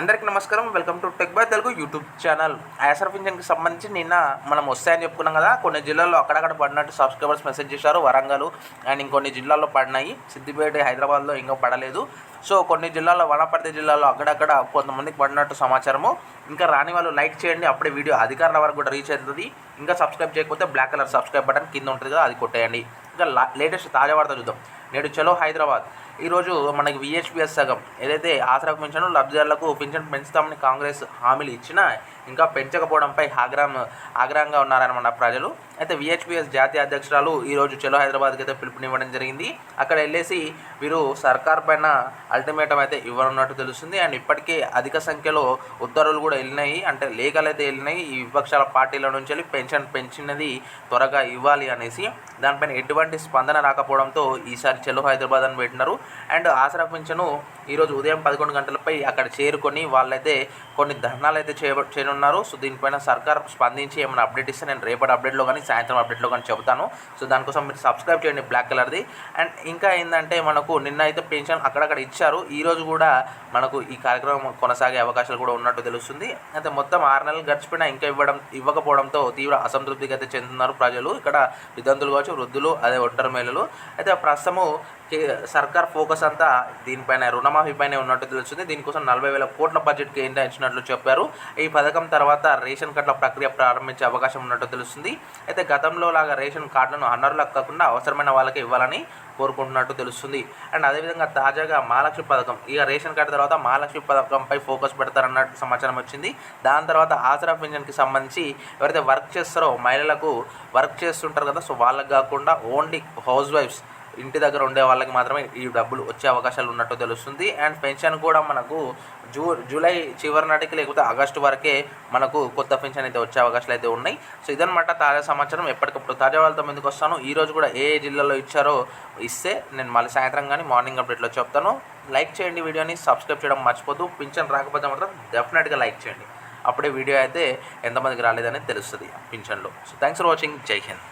అందరికీ నమస్కారం. Welcome to tech by Telugu YouTube channel. YSR పింఛన్కి సంబంధించి నిన్న మనం వస్తాయని చెప్పుకున్నాం కదా కొన్ని జిల్లాల్లో అక్కడక్కడ పడినట్టు సబ్స్క్రైబర్స్ మెసేజ్ చేశారు వరంగల్ అండ్ ఇంకొన్ని జిల్లాల్లో పడినాయి. సిద్దిపేట హైదరాబాద్లో ఇంకా పడలేదు. సో కొన్ని జిల్లాల్లో వనపర్తి జిల్లాలో అక్కడక్కడ కొంతమందికి పడినట్టు సమాచారము. ఇంకా రాని వాళ్ళు లైక్ చేయండి అప్పుడే వీడియో అధికారుల వరకు కూడా రీచ్ అవుతుంది. ఇంకా సబ్స్క్రైబ్ చేయకపోతే బ్లాక్ కలర్ సబ్స్క్రైబ్ బటన్ కింద ఉంటుంది కదా అది కొట్టేయండి. ఇంకా లేటెస్ట్ తాజా వార్త చూద్దాం. నేడు చలో హైదరాబాద్. ఈరోజు మనకి విహెచ్పిఎస్ సగం. ఏదైతే ఆసరా పింఛను లబ్ధిదారులకు పింఛన్ పెంచుతామని కాంగ్రెస్ హామీలు ఇచ్చినా ఇంకా పెంచకపోవడంపై ఆగ్రహం ఆగ్రహంగా ఉన్నారనమాట ప్రజలు. అయితే విహెచ్పిఎస్ జాతీయ అధ్యక్షురాలు ఈరోజు చలో హైదరాబాద్కి అయితే పిలుపునివ్వడం జరిగింది. అక్కడ వెళ్ళేసి వీరు సర్కార్ పైన అల్టిమేటం అయితే ఇవ్వనున్నట్టు తెలుస్తుంది. అండ్ ఇప్పటికే అధిక సంఖ్యలో ఉత్తర్వులు కూడా వెళ్ళినాయి. అంటే లేఖలు అయితే వెళ్ళినాయి. ఈ విపక్షాల పార్టీల నుంచి వెళ్ళి పెన్షన్ పెంచినది త్వరగా ఇవ్వాలి అనేసి దానిపైన ఎటువంటి స్పందన రాకపోవడంతో ఈసారి చెలో హైదరాబాద్ అని పెట్టినారు. అండ్ ఆసరా పింఛను ఈరోజు ఉదయం పదకొండు గంటలపై అక్కడ చేరుకొని వాళ్ళైతే కొన్ని ధర్నాలు అయితే చేయ చేయనున్నారు. సో దీనిపైన సర్కార్ స్పందించి ఏమైనా అప్డేట్ ఇస్తే నేను రేపటి అప్డేట్లో కానీ సాయంత్రం అప్డేట్లో కానీ చెబుతాను. సో దానికోసం మీరు సబ్స్క్రైబ్ చేయండి బ్లాక్ కలర్ది. అండ్ ఇంకా ఏంటంటే మనకు నిన్న అయితే పెన్షన్ అక్కడక్కడ ఇచ్చారు. ఈరోజు కూడా మనకు ఈ కార్యక్రమం కొనసాగే అవకాశాలు కూడా ఉన్నట్టు తెలుస్తుంది. అయితే మొత్తం ఆరు నెలలు గడిచిపోయినా ఇంకా ఇవ్వడం ఇవ్వకపోవడంతో తీవ్ర అసంతృప్తికి అయితే చెందుతున్నారు ప్రజలు. ఇక్కడ విద్యార్థులు కావచ్చు వృద్ధులు అదే ఒంటరి మహిళలు. అయితే ప్రస్తుతము సర్కార్ ఫోకస్ అంతా దీనిపైన రుణమాఫీ పైన ఉన్నట్టు తెలుస్తుంది. దీనికోసం నలభై వేల కోట్ల బడ్జెట్ కేటాయించినట్లు చెప్పారు. ఈ పథకం తర్వాత రేషన్ కార్డుల ప్రక్రియ ప్రారంభించే అవకాశం ఉన్నట్టు తెలుస్తుంది. అయితే గతంలో లాగా రేషన్ కార్డులను అనర్హులకు కాకుండా అవసరమైన వాళ్ళకి ఇవ్వాలని కోరుకుంటున్నట్టు తెలుస్తుంది. అండ్ అదేవిధంగా తాజాగా మహాలక్ష్మి పథకం ఇక రేషన్ కార్డు తర్వాత మహాలక్ష్మి పథకంపై ఫోకస్ పెడతారన్నట్టు సమాచారం వచ్చింది. దాని తర్వాత ఆసరా పింఛన్కి సంబంధించి ఎవరైతే వర్క్ చేస్తారో మహిళలకు వర్క్ చేస్తుంటారు కదా సో వాళ్ళకి కాకుండా ఓన్లీ హౌస్ వైఫ్స్ ఇంటి దగ్గర ఉండే వాళ్ళకి మాత్రమే ఈ డబ్బులు వచ్చే అవకాశాలు ఉన్నట్టు తెలుస్తుంది. అండ్ పెన్షన్ కూడా మనకు జూ జూలై చివరి నాటికి లేకపోతే ఆగస్టు వరకే మనకు కొత్త పెన్షన్ అయితే వచ్చే అవకాశాలు అయితే ఉన్నాయి. సో ఇదనమాట తాజా సమాచారం. ఎప్పటికప్పుడు తాజా వాళ్ళతో ముందుకు వస్తాను. ఈరోజు కూడా ఏ ఏ జిల్లాలో ఇచ్చారో ఇస్తే నేను మళ్ళీ సాయంత్రం కానీ మార్నింగ్ అప్డేట్లో చెప్తాను. లైక్ చేయండి వీడియోని. సబ్స్క్రైబ్ చేయడం మర్చిపోద్దు పింఛన్ రాకపోతే మాత్రం డెఫినెట్గా లైక్ చేయండి. అప్పుడే వీడియో అయితే ఎంతమందికి రాలేదని తెలుస్తుంది పింఛన్లో so thanks for watching Jai Hind